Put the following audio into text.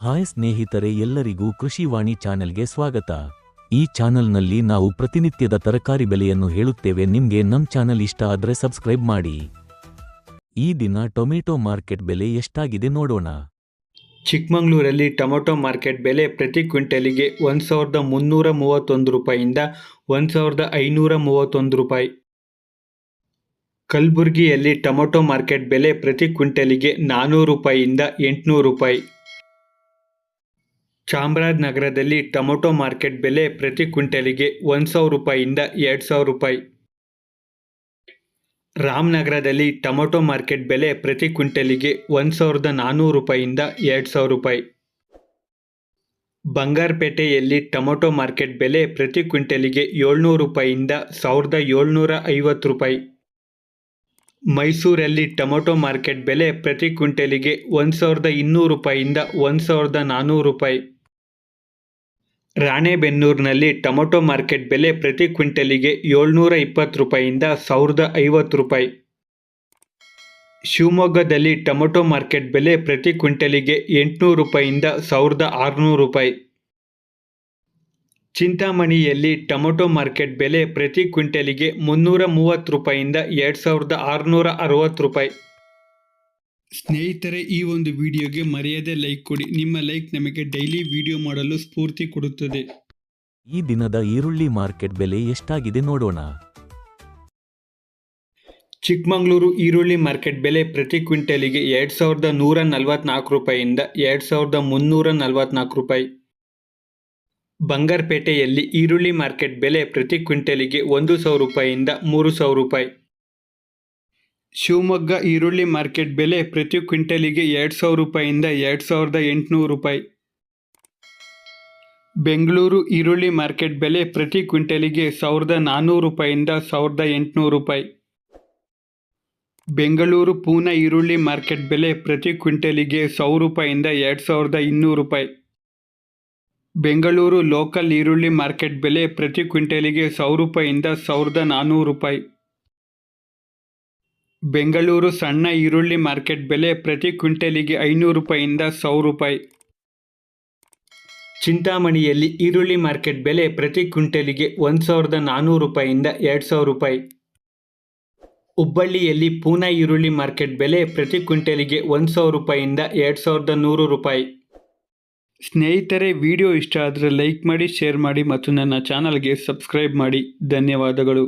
Hi ಸ್ನೇಹಿತರೆ ಎಲ್ಲರಿಗೂ ಕೃಷಿವಾಣಿ ಚಾನೆಲ್ಗೆ ಸ್ವಾಗತ. ಈ ಚಾನೆಲ್ನಲ್ಲಿ ನಾವು ಪ್ರತಿನಿತ್ಯದ ತರಕಾರಿ ಬೆಲೆಯನ್ನು ಹೇಳುತ್ತೇವೆ. ನಿಮಗೆ ನಮ್ಮ ಚಾನೆಲ್ ಇಷ್ಟ ಆದರೆ ಸಬ್ಸ್ಕ್ರೈಬ್ ಮಾಡಿ. ಈ ದಿನ ಟೊಮೆಟೊ ಮಾರ್ಕೆಟ್ ಬೆಲೆ ಎಷ್ಟಾಗಿದೆ ನೋಡೋಣ. ಚಿಕ್ಕಮಗಳೂರಲ್ಲಿ ಟೊಮೊಟೊ ಮಾರ್ಕೆಟ್ ಬೆಲೆ ಪ್ರತಿ ಕ್ವಿಂಟಲಿಗೆ ಒಂದು ಸಾವಿರದ ಮುನ್ನೂರ ಮೂವತ್ತೊಂದು ರೂಪಾಯಿಯಿಂದ ಒಂದು ಸಾವಿರದ ಐನೂರ ಮೂವತ್ತೊಂದು ರೂಪಾಯಿ. ಕಲಬುರಗಿಯಲ್ಲಿ ಟೊಮೊಟೊ ಮಾರ್ಕೆಟ್ ಬೆಲೆ ಪ್ರತಿ ಕ್ವಿಂಟಲಿಗೆ ನಾನ್ನೂರು ರೂಪಾಯಿಯಿಂದ ಎಂಟುನೂರು ರೂಪಾಯಿ. ಚಾಮರಾಜನಗರದಲ್ಲಿ ಟೊಮೊಟೊ ಮಾರ್ಕೆಟ್ ಬೆಲೆ ಪ್ರತಿ ಕ್ವಿಂಟಲಿಗೆ ಒಂದು ಸಾವಿರ ರೂಪಾಯಿಯಿಂದ ಎರಡು ಸಾವಿರ ರೂಪಾಯಿ. ರಾಮನಗರದಲ್ಲಿ ಟೊಮೊಟೊ ಮಾರ್ಕೆಟ್ ಬೆಲೆ ಪ್ರತಿ ಕ್ವಿಂಟಲಿಗೆ ಒಂದು ಸಾವಿರದ ನಾನ್ನೂರು ರೂಪಾಯಿಯಿಂದ ಎರಡು ಸಾವಿರ ರೂಪಾಯಿ. ಬಂಗಾರಪೇಟೆಯಲ್ಲಿ ಟೊಮೊಟೊ ಮಾರ್ಕೆಟ್ ಬೆಲೆ ಪ್ರತಿ ಕ್ವಿಂಟಲಿಗೆ ಏಳ್ನೂರು ರೂಪಾಯಿಯಿಂದ ಸಾವಿರದ ಏಳ್ನೂರ ಐವತ್ತು ರೂಪಾಯಿ. ಮೈಸೂರಲ್ಲಿ ಟೊಮೊಟೊ ಮಾರ್ಕೆಟ್ ಬೆಲೆ ಪ್ರತಿ ಕ್ವಿಂಟಲಿಗೆ ಒಂದು ಸಾವಿರದ ಇನ್ನೂರು ರೂಪಾಯಿಯಿಂದ ಒಂದು ಸಾವಿರದ ನಾನ್ನೂರು ರೂಪಾಯಿ. ರಾಣೆಬೆನ್ನೂರಿನಲ್ಲಿ ಟೊಮೊಟೊ ಮಾರ್ಕೆಟ್ ಬೆಲೆ ಪ್ರತಿ ಕ್ವಿಂಟಲಿಗೆ ಏಳ್ನೂರ ಇಪ್ಪತ್ತು ರೂಪಾಯಿಂದ ಸಾವಿರದ ಐವತ್ತು ರೂಪಾಯಿ. ಶಿವಮೊಗ್ಗದಲ್ಲಿ ಟೊಮೊಟೊ ಮಾರ್ಕೆಟ್ ಬೆಲೆ ಪ್ರತಿ ಕ್ವಿಂಟಲಿಗೆ ಎಂಟುನೂರು ರೂಪಾಯಿಂದ ಸಾವಿರದ ಆರುನೂರು ರೂಪಾಯಿ. ಚಿಂತಾಮಣಿಯಲ್ಲಿ ಟೊಮೊಟೊ ಮಾರ್ಕೆಟ್ ಬೆಲೆ ಪ್ರತಿ ಕ್ವಿಂಟಲಿಗೆ ಮುನ್ನೂರ ಮೂವತ್ತು ರೂಪಾಯಿಯಿಂದ ಎರಡು ಸಾವಿರದ ಆರುನೂರ ಅರವತ್ತು ರೂಪಾಯಿ. ಸ್ನೇಹಿತರೆ ಈ ಒಂದು ವಿಡಿಯೋಗೆ ಮರೆಯದೆ ಲೈಕ್ ಕೊಡಿ. ನಿಮ್ಮ ಲೈಕ್ ನಮಗೆ ಡೈಲಿ ವಿಡಿಯೋ ಮಾಡಲು ಸ್ಫೂರ್ತಿ ಕೊಡುತ್ತದೆ. ಈ ದಿನದ ಈರುಳ್ಳಿ ಮಾರ್ಕೆಟ್ ಬೆಲೆ ಎಷ್ಟಾಗಿದೆ ನೋಡೋಣ. ಚಿಕ್ಕಮಗಳೂರು ಈರುಳ್ಳಿ ಮಾರ್ಕೆಟ್ ಬೆಲೆ ಪ್ರತಿ ಕ್ವಿಂಟಲಿಗೆ ಎರಡು ಸಾವಿರದ ನೂರ ನಲವತ್ನಾಲ್ಕು ರೂಪಾಯಿಯಿಂದ ಎರಡು ಸಾವಿರದ ಮುನ್ನೂರ ನಲವತ್ನಾಲ್ಕು ರೂಪಾಯಿ. ಬಂಗಾರಪೇಟೆಯಲ್ಲಿ ಈರುಳ್ಳಿ ಮಾರ್ಕೆಟ್ ಬೆಲೆ ಪ್ರತಿ ಕ್ವಿಂಟಲಿಗೆ ಒಂದು ಸಾವಿರ ರೂಪಾಯಿಯಿಂದ ಮೂರು ಸಾವಿರ ರೂಪಾಯಿ. ಶಿವಮೊಗ್ಗ ಈರುಳ್ಳಿ ಮಾರ್ಕೆಟ್ ಬೆಲೆ ಪ್ರತಿ ಕ್ವಿಂಟಲಿಗೆ ಎರಡು ಸಾವಿರ ರೂಪಾಯಿಂದ ಎರಡು ಸಾವಿರದ ಎಂಟುನೂರು ರೂಪಾಯಿ. ಬೆಂಗಳೂರು ಈರುಳ್ಳಿ ಮಾರ್ಕೆಟ್ ಬೆಲೆ ಪ್ರತಿ ಕ್ವಿಂಟಲಿಗೆ ಸಾವಿರದ ನಾನ್ನೂರು ರೂಪಾಯಿಂದ ಸಾವಿರದ ಎಂಟುನೂರು ರೂಪಾಯಿ. ಬೆಂಗಳೂರು ಪೂನಾ ಈರುಳ್ಳಿ ಮಾರ್ಕೆಟ್ ಬೆಲೆ ಪ್ರತಿ ಕ್ವಿಂಟಲಿಗೆ ಸಾವಿರ ರೂಪಾಯಿಂದ ಎರಡು ಸಾವಿರದ ಇನ್ನೂರು ರೂಪಾಯಿ. ಬೆಂಗಳೂರು ಲೋಕಲ್ ಈರುಳ್ಳಿ ಮಾರ್ಕೆಟ್ ಬೆಲೆ ಪ್ರತಿ ಕ್ವಿಂಟಲಿಗೆ ಸಾವಿರ ರೂಪಾಯಿಂದ ಸಾವಿರದ ನಾನ್ನೂರು ರೂಪಾಯಿ. ಬೆಂಗಳೂರು ಸಣ್ಣ ಈರುಳ್ಳಿ ಮಾರ್ಕೆಟ್ ಬೆಲೆ ಪ್ರತಿ ಕ್ವಿಂಟಲಿಗೆ ಐನೂರು ರೂಪಾಯಿಂದ ಸಾವಿರ ರೂಪಾಯಿ. ಚಿಂತಾಮಣಿಯಲ್ಲಿ ಈರುಳ್ಳಿ ಮಾರ್ಕೆಟ್ ಬೆಲೆ ಪ್ರತಿ ಕ್ವಿಂಟಲಿಗೆ ಒಂದು ಸಾವಿರದ ನಾನ್ನೂರು ರೂಪಾಯಿಂದ ಎರಡು ಸಾವಿರ ರೂಪಾಯಿ. ಹುಬ್ಬಳ್ಳಿಯಲ್ಲಿ ಪೂನಾ ಈರುಳ್ಳಿ ಮಾರ್ಕೆಟ್ ಬೆಲೆ ಪ್ರತಿ ಕ್ವಿಂಟಲಿಗೆ ಒಂದು ಸಾವಿರ ರೂಪಾಯಿಂದ ಎರಡು ಸಾವಿರದ ನೂರು ರೂಪಾಯಿ. ಸ್ನೇಹಿತರೆ, ವಿಡಿಯೋ ಇಷ್ಟ ಆದರೆ ಲೈಕ್ ಮಾಡಿ, ಶೇರ್ ಮಾಡಿ ಮತ್ತು ನನ್ನ ಚಾನಲ್ಗೆ ಸಬ್ಸ್ಕ್ರೈಬ್ ಮಾಡಿ. ಧನ್ಯವಾದಗಳು.